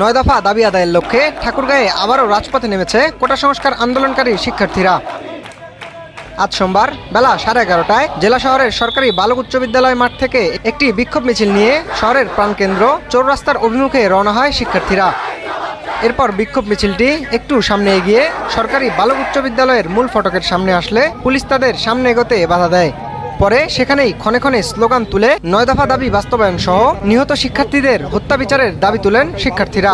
নয় দফা দাবি আদায়ের লক্ষ্যে ঠাকুরগাঁয়ে আবারও রাজপথে নেমেছে কোটা সংস্কার আন্দোলনকারী শিক্ষার্থীরা। আজ সোমবার বেলা সাড়ে এগারোটায় জেলা শহরের সরকারি বালক উচ্চ বিদ্যালয় মাঠ থেকে একটি বিক্ষোভ মিছিল নিয়ে শহরের প্রাণকেন্দ্র চৌরাস্তার অভিমুখে রওনা হয় শিক্ষার্থীরা। এরপর বিক্ষোভ মিছিলটি একটু সামনে এগিয়ে সরকারি বালক উচ্চ বিদ্যালয়ের মূল ফটকের সামনে আসলে পুলিশ তাদের সামনে এগোতে বাধা দেয়। পরে সেখানেই ক্ষণে ক্ষণে স্লোগান তুলে নয় দফা দাবি বাস্তবায়ন সহ নিহত শিক্ষার্থীদের হত্যা বিচারের দাবি তুলেন শিক্ষার্থীরা।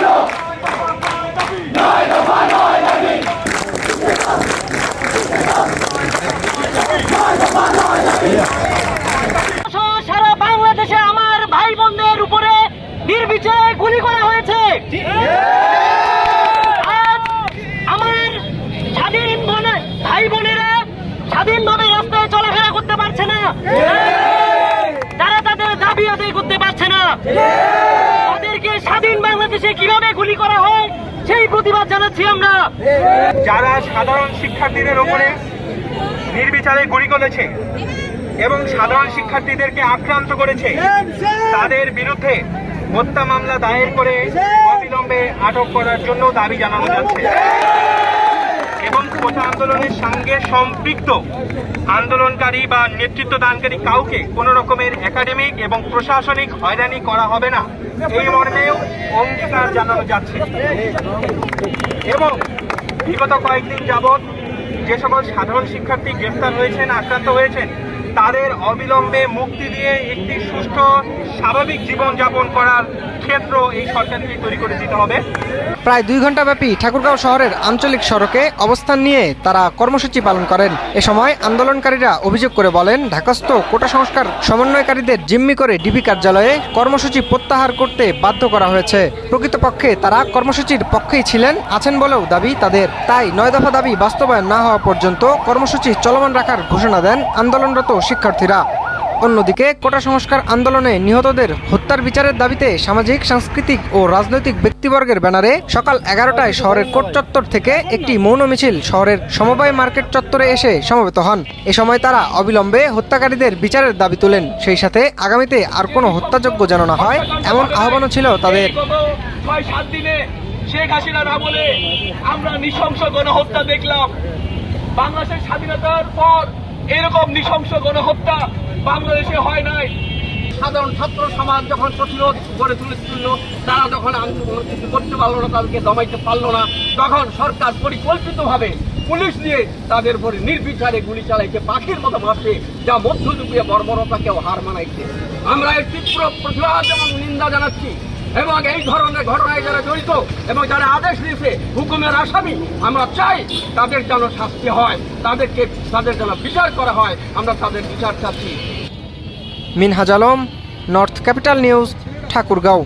সহ গুলি করা হয়েছে। আমার স্বাধীন ভাই বোনেরা স্বাধীনভাবে রাস্তায় চলাফেরা করতে পারছে না। তারা তাদের দাবি আদায় করতে পারছে না। তাদেরকে স্বাধীন বাংলাদেশে কীভাবে গুলি করা হয় সেই প্রতিবাদ জানাচ্ছি আমরা। যারা সাধারণ শিক্ষার্থীদের উপরে নির্বিচারে গুলি করেছে এবং সাধারণ শিক্ষার্থীদেরকে আক্রান্ত করেছে তাদের বিরুদ্ধে হত্যা মামলা দায়ের করে অবিলম্বে আটক করার জন্য দাবি জানানো যাচ্ছে। এবং কোটা আন্দোলনের সঙ্গে সম্পৃক্ত আন্দোলনকারী বা নেতৃত্ব দানকারী কাউকে কোনো রকমের একাডেমিক এবং প্রশাসনিক হয়রানি করা হবে না। এই মর্মেও অঙ্গীকার জানানো যাচ্ছে। এবং বিগত কয়েকদিন যাবৎ যে সকল সাধারণ শিক্ষার্থী গ্রেফতার হয়েছেন, আক্রান্ত হয়েছেন তাদের অবিলম্বে মুক্তি দিয়ে একটি সুষ্ঠু স্বাভাবিক জীবনযাপন করার ক্ষেত্র এই সরকারকে তৈরি করে দিতে হবে। প্রায় দুই ঘন্টাব্যাপী ঠাকুরগাঁও শহরের আঞ্চলিক সড়কে অবস্থান নিয়ে তারা কর্মসূচি পালন করেন। এ সময় আন্দোলনকারীরা অভিযোগ করে বলেন, ঢাকাস্থ কোটা সংস্কার সমন্বয়কারীদের জিম্মি করে ডিবি কার্যালয়ে কর্মসূচি প্রত্যাহার করতে বাধ্য করা হয়েছে। প্রকৃতপক্ষে তারা কর্মসূচির পক্ষেই ছিলেন, আছেন বলেও দাবি তাদের। তাই নয় দফা দাবি বাস্তবায়ন না হওয়া পর্যন্ত কর্মসূচি চলমান রাখার ঘোষণা দেন আন্দোলনরত শিক্ষার্থীরা। অন্যদিকে কোটা সংস্কার আন্দোলনে নিহতদের হত্যার বিচারের দাবিতে সামাজিক, সাংস্কৃতিক ও রাজনৈতিক ব্যক্তিবর্গের ব্যানারে সকাল এগারোটায় শহরের কোট চত্বর থেকে একটি মৌন মিছিল শহরের সমবায় মার্কেট চত্বরে এসে সমবেত হন। এ সময় তারা অবিলম্বে হত্যাকারীদের বিচারের দাবি তোলেন। সেই সাথে আগামীতে আর কোনো হত্যাযোগ্য যেন না হয়, এমন আহ্বানও ছিল তাদের। আমরা দেখলাম। বাংলাদেশের স্বাধীনতার পর এরকম নৃশংস গণহত্যা বাংলাদেশে হয় নাই। সাধারণ ছাত্র সমাজ যখন প্রতিরোধ গড়ে তুলেছিল, তারা যখন আন্দোলন কিছু করতে পারল না, তাদেরকে দমাইতে পারল না, তখন সরকার পরিকল্পিতভাবে পুলিশ দিয়ে তাদের উপরে নির্বিচারে গুলি চালাইছে পাখির মতো মারছে যা মধ্যযুগীয় বর্বরতাকেও হার মানাইছে। আমরা এর তীব্র প্রতিবাদ এবং নিন্দা জানাচ্ছি। এবং এই ধরনের ঘটনায় যারা জড়িত এবং যারা আদেশ দিয়েছে হুকুমের আসামি, আমরা চাই তাদের যেন শাস্তি হয়, তাদেরকে, তাদের যেন বিচার করা হয়, আমরা তাদের বিচার চাচ্ছি। Minhaj Alam, North Capital News, Thakurgaon.